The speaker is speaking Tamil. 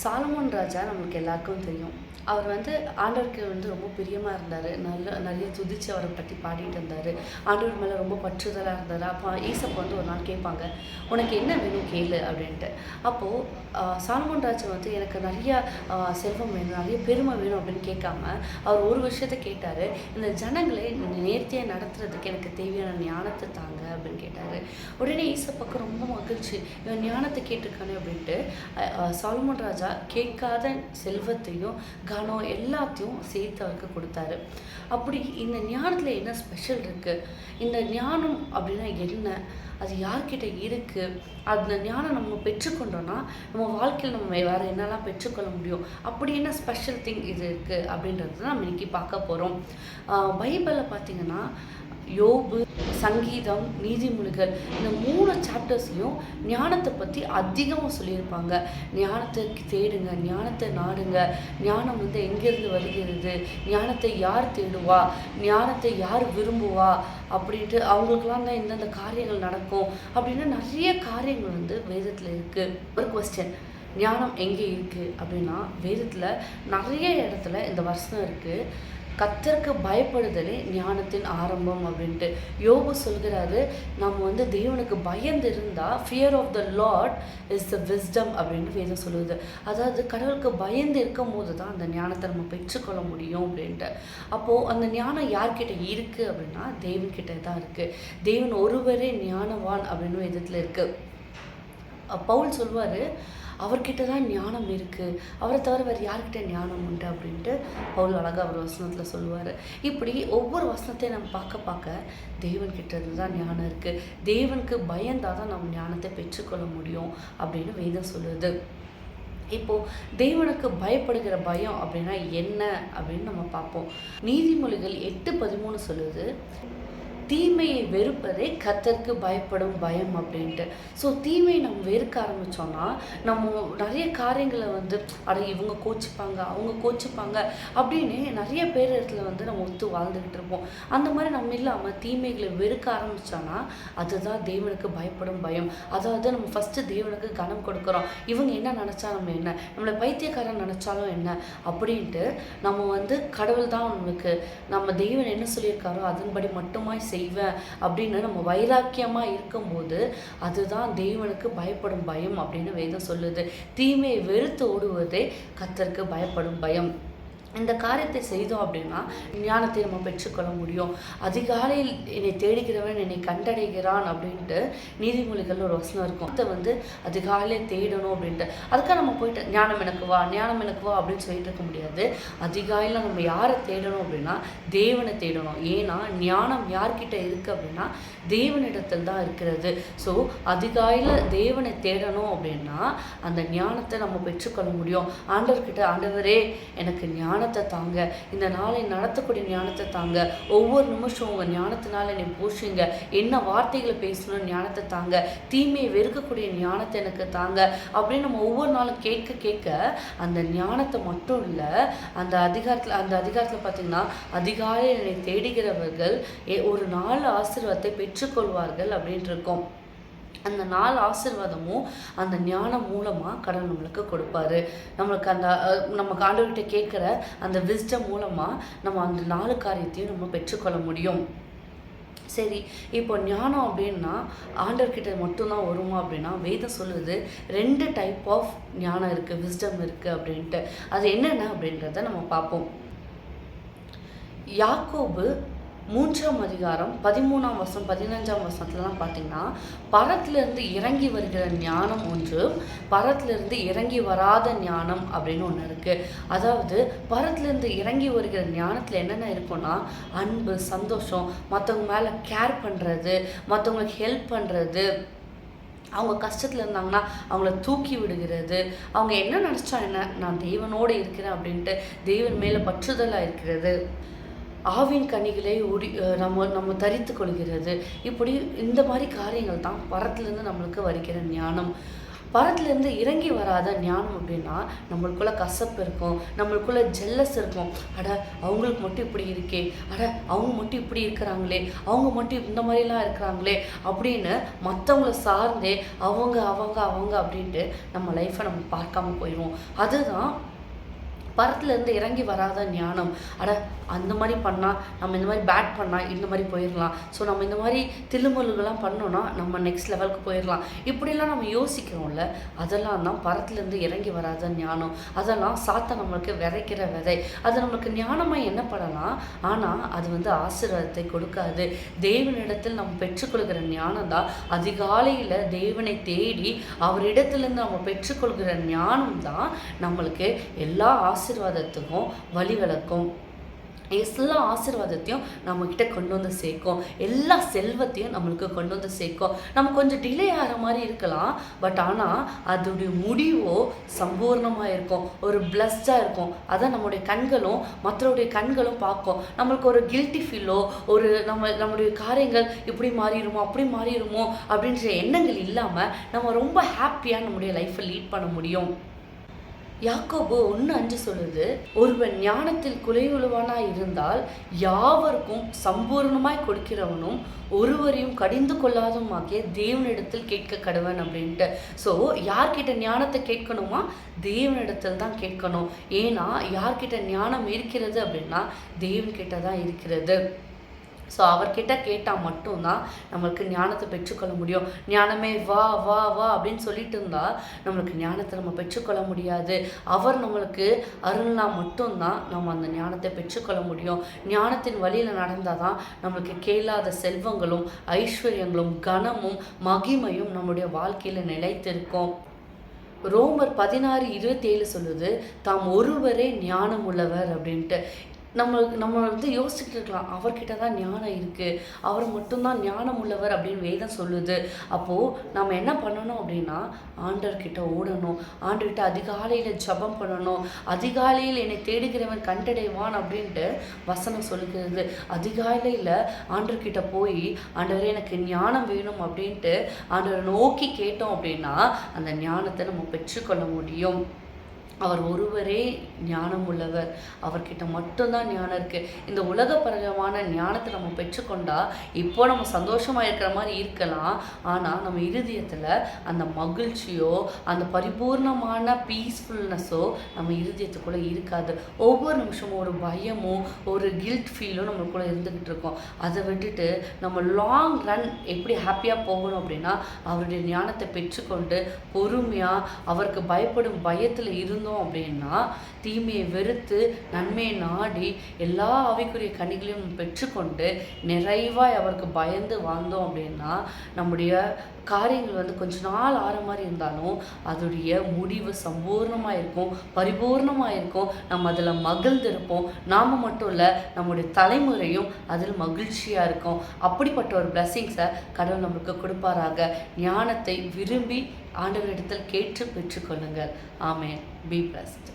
சாலமோன் ராஜா நம்மளுக்கு எல்லாருக்கும் தெரியும். அவர் வந்து ஆண்டவருக்கு வந்து ரொம்ப பிரியமாக இருந்தார். நல்ல நிறைய துதிச்சு அவரை பற்றி பாடிட்டு இருந்தார். ஆண்டவர் மேலே ரொம்ப பற்றுதலாக இருந்தார். அப்போ ஈசப்ப வந்து ஒரு நாள் கேட்பாங்க உனக்கு என்ன வேணும் கேளு அப்படின்ட்டு. அப்போது சாலமோன் ராஜா வந்து எனக்கு நிறைய செல்வம் வேணும் நிறைய பெருமை வேணும் அப்படின்னு கேட்காம அவர் ஒரு விஷயத்த கேட்டார் இந்த ஜனங்களை நேர்த்தியாக நடத்துறதுக்கு எனக்கு தேவையான ஞானத்தை தாங்க அப்படின்னு கேட்டார். உடனே ஈசப்பாக்கு ரொம்ப மகிழ்ச்சி இவன் ஞானத்தை கேட்டிருக்கானே அப்படின்ட்டு சாலமோன் ராஜா கேட்காத செல்வத்தையும் கனம் எல்லாத்தையும் சேர்த்து அவருக்கு கொடுத்தாரு. அப்படி இந்த ஞானத்தில் என்ன ஸ்பெஷல் இருக்குது இந்த ஞானம் அப்படின்னா என்ன? அது யார்கிட்ட இருக்குது அந்த ஞானம் நம்ம பெற்றுக்கொண்டோன்னா நம்ம வாழ்க்கையில் நம்ம வேறு என்னெல்லாம் பெற்றுக்கொள்ள முடியும்? அப்படி என்ன ஸ்பெஷல் திங் இது இருக்குது அப்படின்றது தான் நம்ம இன்னைக்கு பார்க்க போகிறோம் பைபிளில் பார்த்தீங்கன்னா யோபு சங்கீதம் நீதிமொழிகள் இந்த மூணு சாப்டர்ஸ்லையும் ஞானத்தை பற்றி அதிகமாக சொல்லியிருப்பாங்க. ஞானத்தை தேடுங்க ஞானத்தை நாடுங்க. ஞானம் வந்து எங்கேருந்து வருகிறது? ஞானத்தை யார் தேடுவா? ஞானத்தை யார் விரும்புவா? அப்படின்ட்டு அவங்களுக்கெல்லாம் தான் இந்தந்த காரியங்கள் நடக்கும். அப்படின்னு நிறைய காரியங்கள் வந்து வேதத்தில் இருக்குது ஒரு கொஸ்டின் ஞானம் எங்கே இருக்குது அப்படின்னா வேதத்தில் நிறைய இடத்துல இந்த வருஷம் இருக்குது கத்தருக்கு பயப்படுதலே ஞானத்தின் ஆரம்பம் அப்படின்ட்டு. யோபு சொல்கிறாரு நம்ம வந்து தேவனுக்கு பயந்து இருந்தால் fear of the Lord is the wisdom அப்படின்னு வேதம் சொல்லுது. அதாவது கடவுளுக்கு பயந்து இருக்கும் போது தான் அந்த ஞானத்தை நம்ம பெற்றுக்கொள்ள முடியும் அப்படின்ட்டு. அப்போது அந்த ஞானம் யார்கிட்ட இருக்குது அப்படின்னா தேவன்கிட்ட தான் இருக்குது தேவன் ஒருவரே ஞானவான் அப்படின்னு வேதத்தில் இருக்குது பவுல் சொல்வார் அவர்கிட்ட தான் ஞானம் இருக்குது அவரை தவிர வேறு யார்கிட்ட ஞானம் உண்டு அப்படின்ட்டு பவுல் அழகாக அவர் வசனத்தில் சொல்லுவார். இப்படி ஒவ்வொரு வசனத்தையும் நம்ம பார்க்க பார்க்க தேவன்கிட்ட இருந்து தான் ஞானம் இருக்குது தேவனுக்கு பயந்தால் தான் நம்ம ஞானத்தை பெற்றுக்கொள்ள முடியும் அப்படின்னு வேதம் சொல்லுது. இப்போது தேவனுக்கு பயப்படுகிற பயம் அப்படின்னா என்ன அப்படின்னு நம்ம பார்ப்போம். நீதிமொழிகள் எட்டு பதிமூணு சொல்லுது. தீமையை வெறுப்பதே கத்தருக்கு பயப்படும் பயம் அப்படின்ட்டு. ஸோ தீமையை நம்ம வெறுக்க ஆரம்பித்தோன்னா நம்ம நிறைய காரியங்களை வந்து அட இவங்க கோச்சிப்பாங்க அவங்க கோச்சிப்பாங்க அப்படின்னு நிறைய பேர் இடத்துல வந்து நம்ம ஒத்து வாழ்ந்துக்கிட்டு இருப்போம். அந்த மாதிரி நம்ம இல்லாமல் தீமைகளை வெறுக்க ஆரம்பித்தோன்னா அதுதான் தேவனுக்கு பயப்படும் பயம். அதாவது நம்ம ஃபஸ்ட்டு தேவனுக்கு கனம் கொடுக்குறோம். இவங்க என்ன நினச்சா நம்ம என்ன? நம்மளை பைத்தியக்காரன் நினச்சாலும் என்ன? அப்படின்ட்டு நம்ம வந்து கடவுள் தான் நம்மளுக்கு நம்ம தெய்வன் என்ன சொல்லியிருக்காரோ அதன்படி மட்டுமாய் செய்வேன் அப்படின்னு நம்ம வைராக்கியமாக இருக்கும்போது அதுதான் தெய்வனுக்கு பயப்படும் பயம் அப்படின்னு வேதம் சொல்லுது. தீமையை வெறுத்து ஓடுவதே கத்தருக்கு பயப்படும் பயம். இந்த காரியத்தை செய்தோம் அப்படின்னா ஞானத்தை நம்ம பெற்றுக்கொள்ள முடியும். அதிகாலையில் என்னை தேடுகிறவன் என்னை கண்டடைகிறான் அப்படின்ட்டு நீதிமொழிகள் ஒரு வசனம் இருக்கும். அதை வந்து அதிகாலையில் தேடணும் அப்படின்ட்டு. அதுக்காக நம்ம போயிட்டு ஞானம் எனக்கு வா ஞானம் எனக்கு வா அப்படின்னு சொல்லிட்டு இருக்க முடியாது. அதிகாலையில் நம்ம யாரை தேடணும் அப்படின்னா தேவனை தேடணும். ஏன்னா ஞானம் யார்கிட்ட இருக்குது அப்படின்னா தேவனிடத்தில் தான் இருக்கிறது. ஸோ அதிகாலையில் தேவனை தேடணும் அப்படின்னா அந்த ஞானத்தை நம்ம பெற்றுக்கொள்ள முடியும். ஆண்டவர்கிட்ட ஆண்டவரே எனக்கு ஞானம் ஞானத்தை தாங்க. இந்த நாளை நடத்தக்கூடிய ஞானத்தை தாங்க. ஒவ்வொரு நிமிஷம் உங்கள் ஞானத்தினால என்னை போஷுங்க என்ன வார்த்தைகளை பேசணும்னு ஞானத்தை தாங்க. தீமையை வெறுக்கக்கூடிய ஞானத்தை எனக்கு தாங்க. அப்படின்னு நம்ம ஒவ்வொரு நாளும் கேட்க கேட்க அந்த ஞானத்தை மட்டும் இல்லை அந்த அதிகாரத்தில் அந்த அதிகாரத்தில் பார்த்தீங்கன்னா அதிகாலை என்னை தேடுகிறவர்கள் எ- ஒரு நாலு ஆசீர்வாதத்தை பெற்றுக்கொள்வார்கள் அப்படின்ட்டு இருக்கும். அந்த நாலு ஆசீர்வாதமும் அந்த ஞானம் மூலமாக கடவுள் நம்மளுக்கு கொடுப்பாரு. நம்மளுக்கு அந்த நம்ம ஆண்டவர்கிட்ட கேட்குற அந்த விஸ்டம் மூலமாக நம்ம அந்த நாலு காரியத்தையும் நம்ம பெற்றுக்கொள்ள முடியும். சரி இப்போ ஞானம் அப்படின்னா ஆண்டவர்கிட்ட மட்டும்தான் வருமா அப்படின்னா வேதம் சொல்லுது ரெண்டு டைப் ஆஃப் ஞானம் இருக்குது விஸ்டம் இருக்குது அப்படின்ட்டு. அது என்னென்ன அப்படின்றத நம்ம பார்ப்போம். யாக்கோபு மூன்றாம் அதிகாரம் பதிமூணாம் வருஷம் பதினஞ்சாம் வருஷத்துலலாம் பார்த்தீங்கன்னா பரத்திலிருந்து இறங்கி வருகிற ஞானம் ஒன்று பரத்திலிருந்து இறங்கி வராத ஞானம் அப்படின்னு ஒன்று இருக்குது அதாவது பரத்திலிருந்து இறங்கி வருகிற ஞானத்தில் என்னென்ன இருக்கும்னா அன்பு சந்தோஷம் மற்றவங்க மேலே கேர் பண்ணுறது மற்றவங்களுக்கு ஹெல்ப் பண்ணுறது அவங்க கஷ்டத்தில் இருந்தாங்கன்னா அவங்கள தூக்கி விடுகிறது அவங்க என்ன நினச்சா என்ன நான் தெய்வனோடு இருக்கிறேன் அப்படின்ட்டு தெய்வன் மேலே பற்றுதலாக இருக்கிறது. ஆவின் கனிகளை உடி நம்ம நம்ம தரித்து கொள்கிறது. இப்படி இந்த மாதிரி காரியங்கள் தான் பரத்துலேருந்து நம்மளுக்கு வருகிற ஞானம். பரத்துலேருந்து இறங்கி வராத ஞானம் அப்படின்னா நம்மளுக்குள்ள கசப்பு இருக்கும். நம்மளுக்குள்ள ஜெல்லஸ் இருக்கும். அட அவங்களுக்கு மட்டும் இப்படி இருக்கே. அட அவங்க மட்டும் இப்படி இருக்கிறாங்களே. அவங்க மட்டும் இந்த மாதிரிலாம் இருக்கிறாங்களே அப்படின்னு மற்றவங்கள சார்ந்தே அவங்க அவங்க அவங்க அப்படின்ட்டு நம்ம லைஃப்பை நம்ம பார்க்காம போயிடுவோம். அதுதான் பரத்துலேருந்து இறங்கி வராத ஞானம். அட அந்த மாதிரி பண்ணால் நம்ம இந்த மாதிரி பேட் பண்ணால் இந்த மாதிரி போயிடலாம். ஸோ நம்ம இந்த மாதிரி தில்லுமுல்லுகள்லாம் பண்ணோன்னா நம்ம நெக்ஸ்ட் லெவலுக்கு போயிடலாம். இப்படிலாம் நம்ம யோசிக்கிறோம்ல அதெல்லாம் தான் பரத்துலேருந்து இறங்கி வராத ஞானம். அதெல்லாம் சாத்த நம்மளுக்கு விதைக்கிற விதை. அது நம்மளுக்கு ஞானமாக என்ன பண்ணலாம் ஆனால் அது வந்து ஆசீர்வாதத்தை கொடுக்காது. தேவனிடத்தில் நம்ம பெற்றுக்கொள்கிற ஞானம் தான் அதிகாலையில் தேவனை தேடி அவரிடத்துலேருந்து நம்ம பெற்றுக்கொள்கிற ஞானம் தான் நம்மளுக்கு எல்லா ஆசிர்வாதத்துக்கும் வழிவிளக்கும். எல்லா ஆசீர்வாதத்தையும் நம்மக்கிட்ட கொண்டு வந்து சேர்க்கும். எல்லா செல்வத்தையும் நம்மளுக்கு கொண்டு வந்து சேர்க்கும். நம்ம கொஞ்சம் டிலே ஆகிற மாதிரி இருக்கலாம். பட் ஆனால் அதோடைய முடிவோ சம்பூர்ணமாக இருக்கும். ஒரு பிளஸ்டாக இருக்கும். அதான் நம்மளுடைய கண்களும் மற்றவருடைய கண்களும் பார்க்கும். நம்மளுக்கு ஒரு கில்ட்டி ஃபீலோ ஒரு நம்ம நம்மளுடைய காரியங்கள் இப்படி மாறிடுமோ அப்படி மாறிடுமோ அப்படின்ற எண்ணங்கள் இல்லாமல் நம்ம ரொம்ப ஹாப்பியாக நம்முடைய லைஃப்பை லீட் பண்ண முடியும். யாக்கோபு ஒன்று அஞ்சு சொல்லுது ஒருவன் ஞானத்தில் குலையுழுவானாய் இருந்தால் யாவருக்கும் சம்பூர்ணமாய் கொடுக்கிறவனும் ஒருவரையும் கடிந்து கொள்ளாதுமாகிய தேவனிடத்தில் கேட்க கடவன் அப்படின்ட்டு. ஸோ யார்கிட்ட ஞானத்தை கேட்கணுமா? தேவனிடத்தில் தான் கேட்கணும். ஏன்னா யார்கிட்ட ஞானம் இருக்கிறது அப்படின்னா தேவன்கிட்ட தான் இருக்கிறது. ஸோ அவர்கிட்ட கேட்டால் மட்டும்தான் நம்மளுக்கு ஞானத்தை பெற்றுக்கொள்ள முடியும். ஞானமே வா வா வா அப்படின்னு சொல்லிட்டு இருந்தால் நம்மளுக்கு ஞானத்தை நம்ம பெற்றுக்கொள்ள முடியாது. அவர் நம்மளுக்கு அருள்னா மட்டும்தான் நம்ம அந்த ஞானத்தை பெற்றுக்கொள்ள முடியும். ஞானத்தின் வழியில் நடந்தால் தான் நம்மளுக்கு கேளாத செல்வங்களும் ஐஸ்வர்யங்களும் கனமும் மகிமையும் நம்முடைய வாழ்க்கையில் நிலைத்திருக்கும். ரோமர் பதினாறு இருபத்தேழு சொல்லுது தாம் ஒருவரே ஞானம் உள்ளவர் அப்படின்ட்டு. நம்மளுக்கு நம்ம வந்து யோசிச்சுட்டு இருக்கலாம். அவர்கிட்ட தான் ஞானம் இருக்குது அவர் மட்டும்தான் ஞானம் உள்ளவர் அப்படின்னு வேதம் சொல்லுது. அப்போது நம்ம என்ன பண்ணணும் அப்படின்னா ஆண்டர்கிட்ட ஓடணும். ஆண்டர்கிட்ட அதிகாலையில் ஜபம் பண்ணணும். அதிகாலையில் என்னை தேடுகிறவன் கண்டடைவான் அப்படின்ட்டு வசனம் சொல்லுகிறது. அதிகாலையில் ஆண்டர்கிட்ட போய் ஆண்டவரே எனக்கு ஞானம் வேணும் அப்படின்ட்டு ஆண்டவரை நோக்கி கேட்டோம் அப்படின்னா அந்த ஞானத்தை நம்ம பெற்றுக்கொள்ள முடியும். அவர் ஒருவரே ஞானம் உள்ளவர் அவர்கிட்ட மட்டும்தான் ஞானம் இருக்குது இந்த உலகப்பரகமான ஞானத்தை நம்ம பெற்றுக்கொண்டா இப்போ நம்ம சந்தோஷமாக இருக்கிற மாதிரி இருக்கலாம். ஆனால் நம்ம இருதயத்தில் அந்த மகிழ்ச்சியோ அந்த பரிபூர்ணமான பீஸ்ஃபுல்னஸோ நம்ம இருதயத்துக்குள்ளே இருக்காது. ஒவ்வொரு நிமிஷமும் ஒரு பயமும் ஒரு கில்ட் ஃபீலும் நம்மளுக்குள்ளே இருந்துக்கிட்டு இருக்கோம். அதை விட்டுட்டு நம்ம லாங் ரன் எப்படி ஹாப்பியாக போகணும் அப்படின்னா அவருடைய ஞானத்தை பெற்றுக்கொண்டு பொறுமையாக அவருக்கு பயப்படும் பயத்தில் இருந்து இருந்தோம் அப்படின்னா தீமையை வெறுத்து நன்மையை நாடி எல்லா அவைக்குரிய கனிகளையும் பெற்றுக்கொண்டு நிறைவாக அவருக்கு பயந்து வாழ்ந்தோம் அப்படின்னா நம்முடைய காரியங்கள் வந்து கொஞ்ச நாள் ஆற மாதிரி இருந்தாலும் அதோடைய முடிவு சம்பூர்ணமாக இருக்கும் பரிபூர்ணமாக இருக்கும். நம்ம அதில் மகிழ்ந்திருப்போம். நாம் மட்டும் இல்லை நம்முடைய தலைமுறையும் அதில் மகிழ்ச்சியாக இருக்கும். அப்படிப்பட்ட ஒரு பிளஸ்ஸிங்ஸை கடவுள் நம்மளுக்கு கொடுப்பாராக. ஞானத்தை விரும்பி ஆண்டவரிடத்தில் கேட்டு பெற்றுக்கொள்ளுங்கள். ஆமேன். Be blessed